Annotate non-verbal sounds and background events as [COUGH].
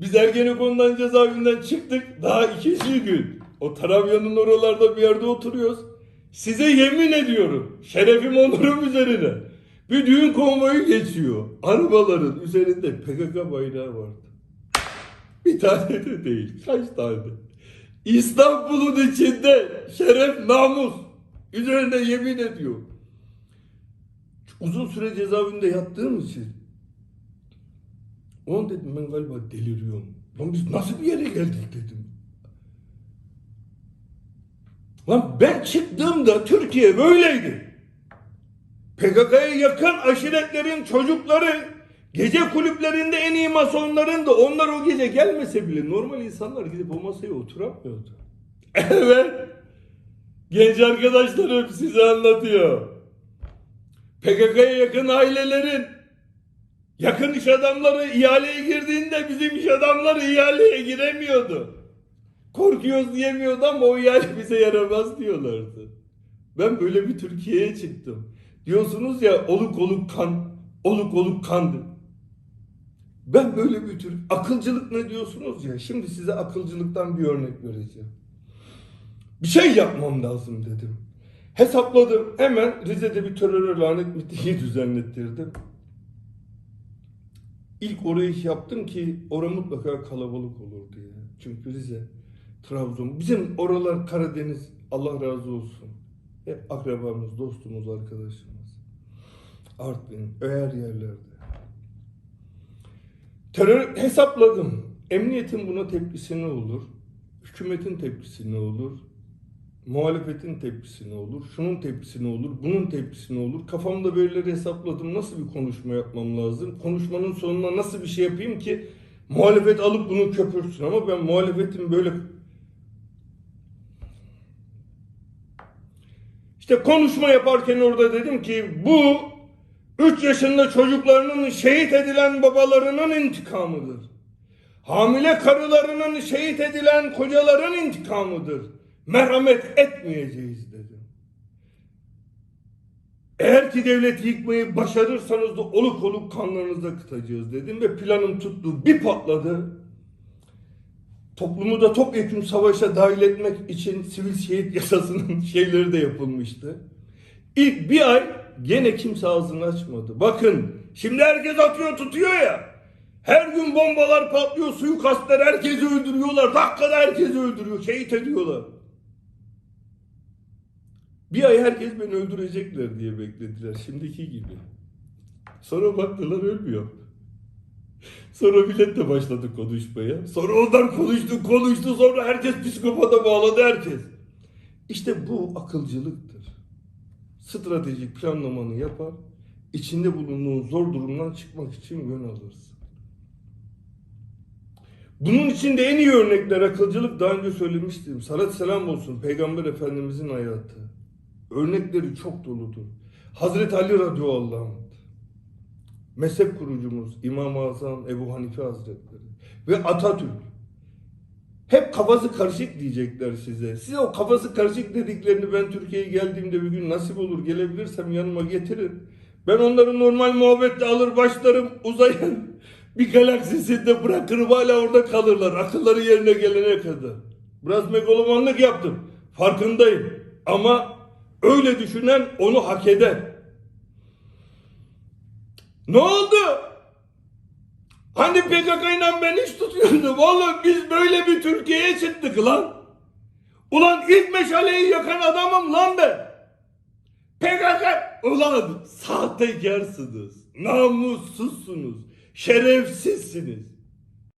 Biz Ergenekon'dan cezaevinden çıktık. Daha ikinci gün. O Tarabya'nın oralarda bir yerde oturuyoruz. Size yemin ediyorum. Şerefim onurum üzerine. Bir düğün konvoyu geçiyor. Arabaların üzerinde PKK bayrağı vardı. Bir tane de değil. Kaç tane? İstanbul'un içinde şeref namus. Üzerine yemin ediyor. Uzun süre cezaevinde yattığım için Ulan dedim ben galiba deliriyorum. Lan biz nasıl bir yere geldik dedim. Lan ben çıktığımda Türkiye böyleydi. PKK'ya yakın aşiretlerin çocukları gece kulüplerinde en iyi masonların da onlar o gece gelmese bile normal insanlar gidip o masaya oturamıyordu. [LAUGHS] Evet. Genç arkadaşlarım size anlatıyor. PKK'ya yakın ailelerin yakın iş adamları ihaleye girdiğinde bizim iş adamları ihaleye giremiyordu. Korkuyoruz diyemiyordu ama o ihale bize yaramaz diyorlardı. Ben böyle bir Türkiye'ye çıktım. Diyorsunuz ya oluk oluk kan, oluk oluk kandı. Ben böyle bir Türk. Akılcılık ne diyorsunuz ya? Şimdi size akılcılıktan bir örnek vereceğim. Bir şey yapmam lazım dedim. Hesapladım. Hemen Rize'de bir teröre lanet [LAUGHS] mitingi düzenlettirdim. İlk orayı yaptım ki ora mutlaka kalabalık olur diye. Çünkü Rize, Trabzon, bizim oralar Karadeniz Allah razı olsun. Hep akrabamız, dostumuz, arkadaşımız. Artvin, öğer yerlerde. Terör hesapladım. Emniyetin buna tepkisi ne olur? Hükümetin tepkisi ne olur? Muhalefetin tepkisi ne olur? Şunun tepkisi ne olur? Bunun tepkisi ne olur? Kafamda böyleleri hesapladım. Nasıl bir konuşma yapmam lazım? Konuşmanın sonuna nasıl bir şey yapayım ki muhalefet alıp bunu köpürsün ama ben muhalefetin böyle İşte konuşma yaparken orada dedim ki bu 3 yaşında çocuklarının şehit edilen babalarının intikamıdır. Hamile karılarının şehit edilen kocaların intikamıdır. Merhamet etmeyeceğiz dedim. Eğer ki devleti yıkmayı başarırsanız da oluk oluk kanlarınızda kıtacağız dedim ve planım tuttu. Bir patladı. Toplumu da topyekun savaşa dahil etmek için sivil şehit [LAUGHS] yasasının şeyleri de yapılmıştı. İlk bir ay gene kimse ağzını açmadı. Bakın şimdi herkes atıyor tutuyor ya. Her gün bombalar patlıyor, suikastler herkesi öldürüyorlar. Dakikada herkesi öldürüyor, şehit ediyorlar. Bir ay herkes beni öldürecekler diye beklediler. Şimdiki gibi. Sonra baktılar ölmüyor. Sonra millet de başladı konuşmaya. Sonra onlar konuştu, konuştu. Sonra herkes psikopata bağladı herkes. İşte bu akılcılıktır. Stratejik planlamanı yapar. içinde bulunduğun zor durumdan çıkmak için yön alırsın. Bunun içinde en iyi örnekler akılcılık daha önce söylemiştim. Salat selam olsun Peygamber Efendimizin hayatı. Örnekleri çok doludur. Hazreti Ali radıyallahu anh mezhep kurucumuz İmam-ı Azam Ebu Hanife Hazretleri ve Atatürk hep kafası karışık diyecekler size. Size o kafası karışık dediklerini ben Türkiye'ye geldiğimde bir gün nasip olur gelebilirsem yanıma getirin. Ben onları normal muhabbetle alır başlarım uzayın. [LAUGHS] Bir galaksisinde bırakırım hala orada kalırlar. Akılları yerine gelene kadar. Biraz megalomanlık yaptım. Farkındayım. Ama öyle düşünen onu hak eder. Ne oldu? Hani PKK ile ben hiç tutuyordum. Oğlum biz böyle bir Türkiye'ye çıktık lan. Ulan ilk meşaleyi yakan adamım lan ben. PKK ulan sahtekarsınız. Namussuzsunuz. Şerefsizsiniz.